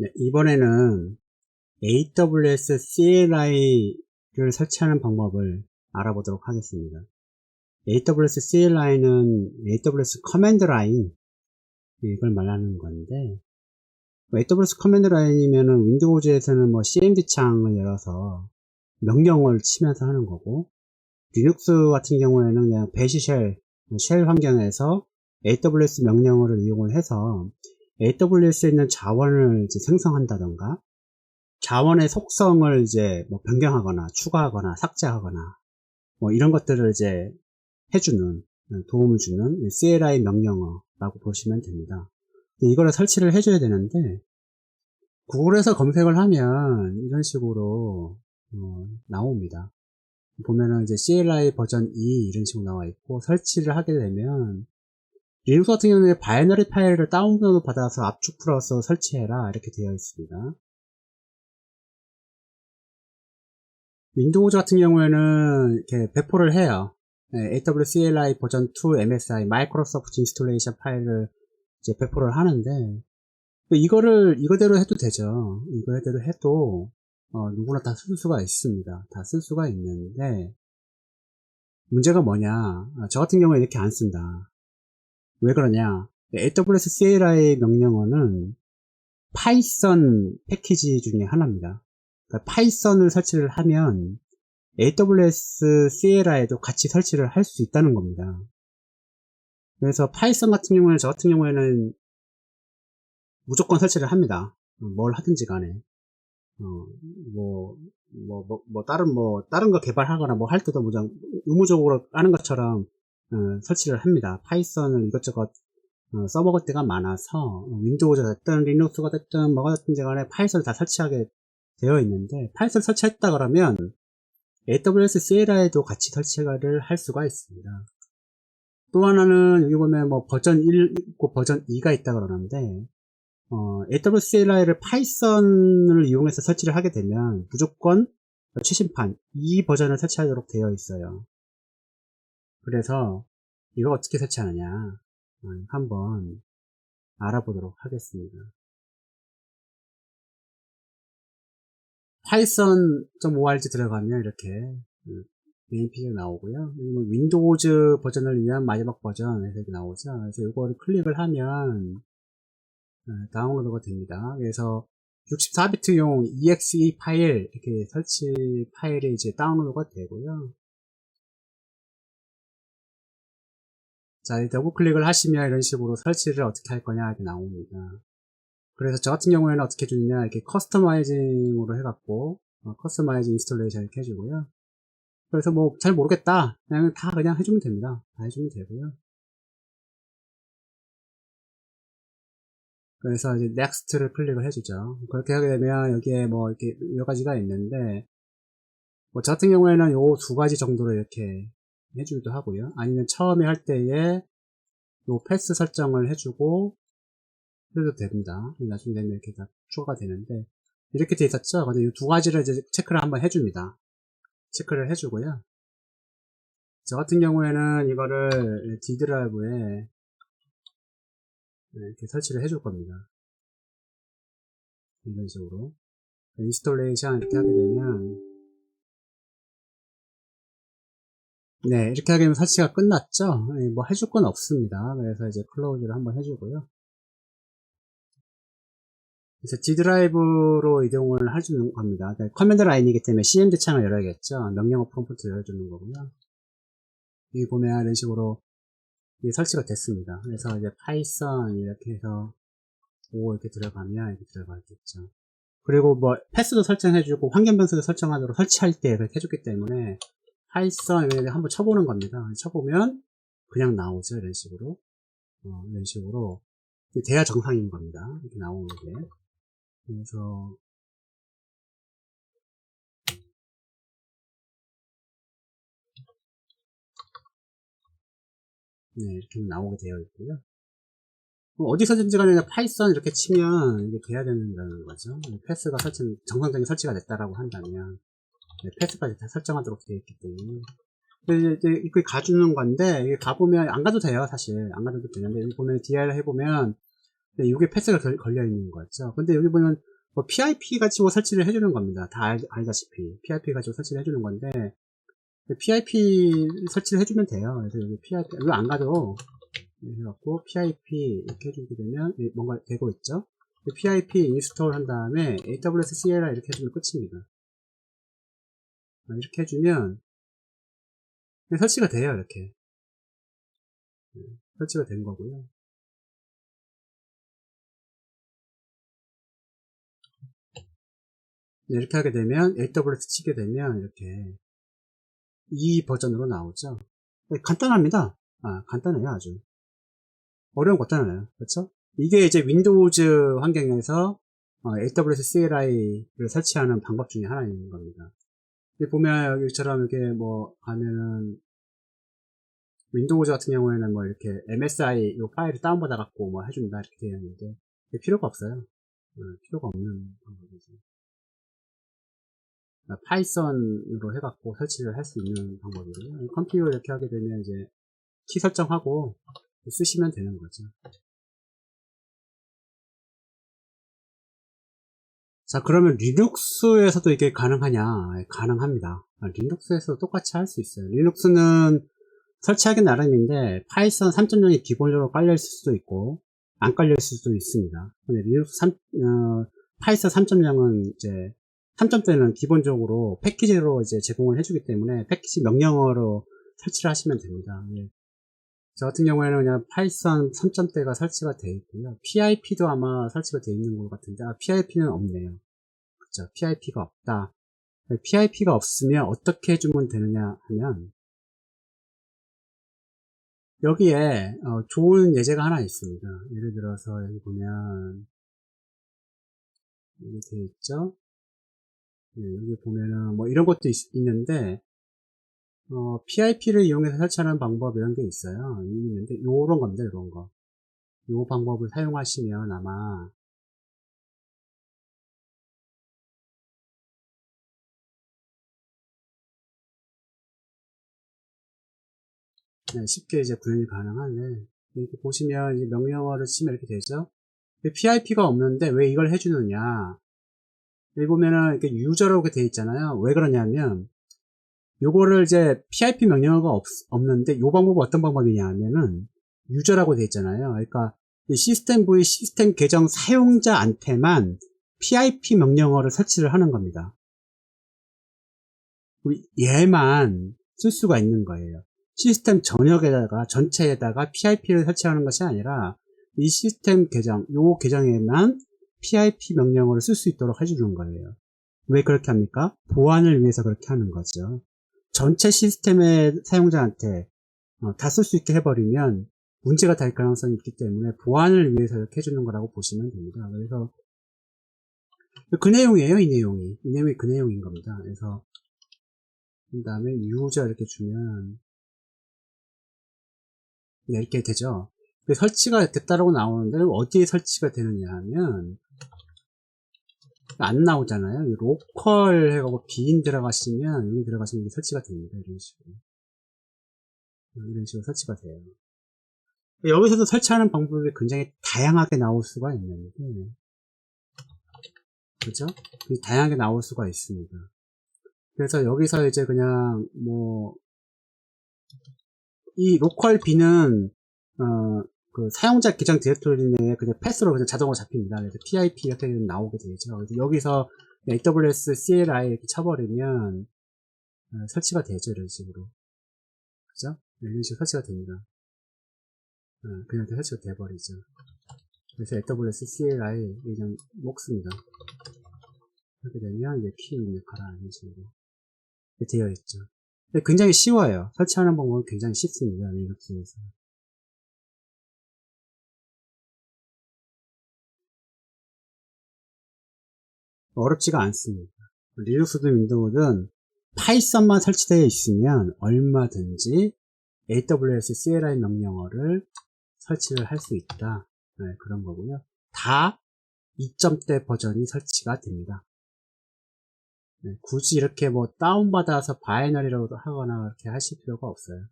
네, 이번에는 AWS CLI를 설치하는 방법을 알아보도록 하겠습니다. AWS CLI는 AWS 커맨드 라인 이걸 말하는 건데 AWS 커맨드 라인이면은 윈도우즈에서는 뭐 CMD 창을 열어서 명령을 치면서 하는 거고 리눅스 같은 경우에는 그냥 배시 쉘 쉘 환경에서 AWS 명령어를 이용을 해서 AWS에 있는 자원을 이제 생성한다던가 자원의 속성을 이제 뭐 변경하거나 추가하거나 삭제하거나 뭐 이런 것들을 이제 해주는 도움을 주는 CLI 명령어라고 보시면 됩니다. 이거를 설치를 해줘야 되는데 구글에서 검색을 하면 이런 식으로 어, 나옵니다. 보면은 이제 CLI 버전 2 이런 식으로 나와 있고 설치를 하게 되면 리눅스 같은 경우에 바이너리 파일을 다운로드 받아서 압축 풀어서 설치해라 이렇게 되어 있습니다. 윈도우즈 같은 경우에는 이렇게 배포를 해요. 네, AWS CLI 버전 2 MSI 마이크로소프트 인스톨레이션 파일을 이제 배포를 하는데 이거를 이거대로 해도 되죠. 이거대로 해도 어, 누구나 다 쓸 수가 있습니다. 다 쓸 수가 있는데 문제가 뭐냐? 아, 저 같은 경우에 이렇게 안 쓴다. 왜 그러냐? AWS CLI 명령어는 파이썬 패키지 중에 하나입니다. 그러니까 파이썬을 설치를 하면 AWS CLI에도 같이 설치를 할 수 있다는 겁니다. 그래서 파이썬 같은 경우에는 저 같은 경우에는 무조건 설치를 합니다. 뭘 하든지 간에. 어, 뭐, 뭐, 뭐, 뭐, 다른 뭐, 다른 거 개발하거나 뭐 할 때도 무장 의무적으로 하는 것처럼 어, 설치를 합니다. 파이썬을 이것저것 어, 써먹을 때가 많아서 윈도우즈가 됐든 리눅스가 됐든 뭐가 됐든지 간에 파이썬을 다 설치하게 되어 있는데 파이썬 설치했다 그러면 AWS CLI에도 같이 설치를 할 수가 있습니다. 또 하나는 여기 보면 뭐 버전 1 있고 버전 2가 있다 그러는데 어, AWS CLI를 파이썬을 이용해서 설치를 하게 되면 무조건 최신판 이 버전을 설치하도록 되어 있어요. 그래서 이거 어떻게 설치하느냐 어, 한번 알아보도록 하겠습니다. python.org 들어가면 이렇게 메인 페이지가 나오고요. 뭐 윈도우즈 버전을 위한 마지막 버전 이렇게 나오죠. 그래서 이거를 클릭을 하면 어, 다운로드가 됩니다. 그래서 64비트용 exe 파일 이렇게 설치 파일이 이제 다운로드가 되고요. 자, 더블 클릭을 하시면 이런 식으로 설치를 어떻게 할 거냐 이렇게 나옵니다. 그래서 저 같은 경우에는 어떻게 해주느냐 이렇게 커스터마이징으로 해갖고 어, 커스터마이징 인스톨레이션 이렇게 해주고요. 그래서 뭐 잘 모르겠다 그냥 다 그냥 해주면 됩니다. 다 해주면 되고요. 그래서 이제 넥스트를 클릭을 해주죠. 그렇게 하게 되면 여기에 뭐 이렇게 여러 가지가 있는데 뭐 저 같은 경우에는 요 두 가지 정도로 이렇게 해주기도 하고요. 아니면 처음에 할 때에 요 패스 설정을 해주고 해도 됩니다. 나중에 되면 이렇게 다 추가가 되는데 이렇게 돼 있었죠. 근데 이 두 가지를 이제 체크를 한번 해줍니다. 체크를 해주고요. 저 같은 경우에는 이거를 D 드라이브에 이렇게 설치를 해줄 겁니다. 이런 식으로 인스톨레이션 이렇게 하게 되면 네, 이렇게 하게 되면 설치가 끝났죠? 네, 뭐 해줄 건 없습니다. 그래서 이제 클로즈를 한번 해주고요. 그래서 D 드라이브로 이동을 해주는 겁니다. 그러니까 커맨드 라인이기 때문에 CMD 창을 열어야겠죠. 명령어 프롬프트를 열어주는 거고요. 여기 보면 이런 식으로 설치가 됐습니다. 그래서 이제 파이썬 이렇게 해서 오 이렇게 들어가면 이렇게 들어가겠죠. 그리고 뭐 패스도 설정해주고 환경 변수도 설정하도록 설치할 때 이렇게 해줬기 때문에 파이썬 한번 쳐보는 겁니다. 쳐보면 그냥 나오죠. 이런 식으로. 어, 이런 식으로. 돼야 정상인 겁니다. 이렇게 나오는 게. 그래서, 네, 이렇게 나오게 되어 있고요. 어디서든지 간에 파이썬 이렇게 치면 이게 돼야 된다는 거죠. 패스가 설치, 정상적인 설치가 됐다라고 한다면. 네, 패스까지 다 설정하도록 되어 있기 때문에 이제 이렇게 가주는 건데 이게 가보면 안 가도 돼요 사실 안 가도 되는데 여기 보면 DR을 해보면 이게 패스가 걸려 있는 거죠 근데 여기 보면 뭐 PIP 가지고 설치를 해주는 겁니다. 다 알, 알다시피 PIP 가지고 설치를 해주는 건데 PIP 설치를 해주면 돼요. 그래서 여기 PIP 이거 안 가도 해갖고 PIP 이렇게 해주게 되면 뭔가 되고 있죠. PIP 인스톨 한 다음에 AWS CLI 이렇게 해주면 끝입니다. 아, 이렇게 해주면 설치가 돼요. 이렇게 네, 설치가 된 거고요. 네, 이렇게 하게 되면 AWS 치게 되면 이렇게 이 버전으로 나오죠. 네, 간단합니다. 아, 간단해요, 아주. 어려운 거 없잖아요. 그렇죠? 이게 이제 윈도우즈 환경에서 어, AWS CLI를 설치하는 방법 중에 하나인 겁니다. 보면 여기처럼 이렇게 뭐 가면은 윈도우즈 같은 경우에는 뭐 이렇게 MSI 이 파일을 다운받아 갖고 뭐 해준다 이렇게 되어 있는데 필요가 없어요. 어, 필요가 없는 방법이죠. 파이썬으로 해갖고 설치를 할 수 있는 방법이고요. 컴퓨터 이렇게 하게 되면 이제 키 설정하고 쓰시면 되는 거죠. 자 그러면 리눅스에서도 이게 가능하냐 가능합니다 리눅스에서 똑같이 할 수 있어요 리눅스는 설치하기 나름인데 파이썬 3.0이 기본적으로 깔려 있을 수도 있고 안 깔려 있을 수도 있습니다 근데 리눅스 3, 어, 파이썬 3.0은 이제 3점대는 기본적으로 패키지로 이제 제공을 해주기 때문에 패키지 명령어로 설치를 하시면 됩니다. 예. 저 같은 경우에는 그냥 파이썬 3점대가 설치가 되어 있고요. PIP도 아마 설치가 되어 있는 것 같은데, 아, PIP는 없네요. 그쵸. PIP가 없다. PIP가 없으면 어떻게 해주면 되느냐 하면, 여기에 어, 좋은 예제가 하나 있습니다. 예를 들어서 여기 보면, 여기 되어 있죠. 네, 여기 보면은 뭐 이런 것도 있, 는데 어, PIP를 이용해서 설치하는 방법 이런 게 있어요. 있는데 요런 겁니다. 이런 거. 요 방법을 사용하시면 아마 네, 쉽게 이제 구현이 가능한데 이렇게 보시면 이제 명령어를 치면 이렇게 되죠. PIP가 없는데 왜 이걸 해주느냐 여기 보면은 이렇게 유저라고 되어 있잖아요. 왜 그러냐면 요거를 이제 PIP 명령어가 없, 없는데 요 방법은 어떤 방법이냐 하면은 유저라고 되어 있잖아요. 그러니까 시스템 V 시스템 계정 사용자한테만 PIP 명령어를 설치를 하는 겁니다. 얘만 쓸 수가 있는 거예요. 시스템 전역에다가 전체에다가 PIP를 설치하는 것이 아니라 이 시스템 계정, 요 계정에만 PIP 명령어를 쓸 수 있도록 해주는 거예요. 왜 그렇게 합니까? 보안을 위해서 그렇게 하는 거죠. 전체 시스템의 사용자한테 어, 다쓸 수 있게 해버리면 문제가 될 가능성이 있기 때문에 보안을 위해서 이렇게 해주는 거라고 보시면 됩니다. 그래서 그 내용이에요, 이 내용이. 이 내용이 그 내용인 겁니다. 그래서 그 다음에 유저 이렇게 주면 네, 이렇게 되죠. 설치가 됐다라고 나오는데 어디에 설치가 되느냐 하면 안 나오잖아요. 로컬 해가고 비인 들어가시면 여기 들어가시면 이게 설치가 됩니다. 이런 식으로 이런 식으로 설치가 돼요. 여기서도 설치하는 방법이 굉장히 다양하게 나올 수가 있는데 그죠? 다양하게 나올 수가 있습니다. 그래서 여기서 이제 그냥 뭐 이 로컬 비는 어, 그 사용자 계정 디렉토리 내에 그냥 패스로 그냥 자동으로 잡힙니다. 그래서 PIP 이렇게 나오게 되죠. 그래서 여기서 AWS CLI 이렇게 쳐버리면 어, 설치가 되죠. 이런 식으로. 그죠? 네, 이런 식으로 설치가 됩니다. 어, 그냥 설치가 돼버리죠. 그래서 AWS CLI 그냥 먹습니다. 이렇게 되면 이제 키 입력하라 이런 식으로 되어 있죠. 굉장히 쉬워요. 설치하는 방법은 굉장히 쉽습니다. 리눅스에서. 어렵지가 않습니다. 리눅스든 윈도우든 파이썬만 설치되어 있으면 얼마든지 AWS CLI 명령어를 설치를 할 수 있다. 네, 그런 거고요. 다 2점대 버전이 설치가 됩니다. 네, 굳이 이렇게 뭐 다운받아서 바이너리라고 하거나 그렇게 하실 필요가 없어요.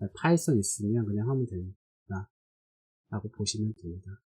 네, 파이썬 있으면 그냥 하면 됩니다. 라고 보시면 됩니다.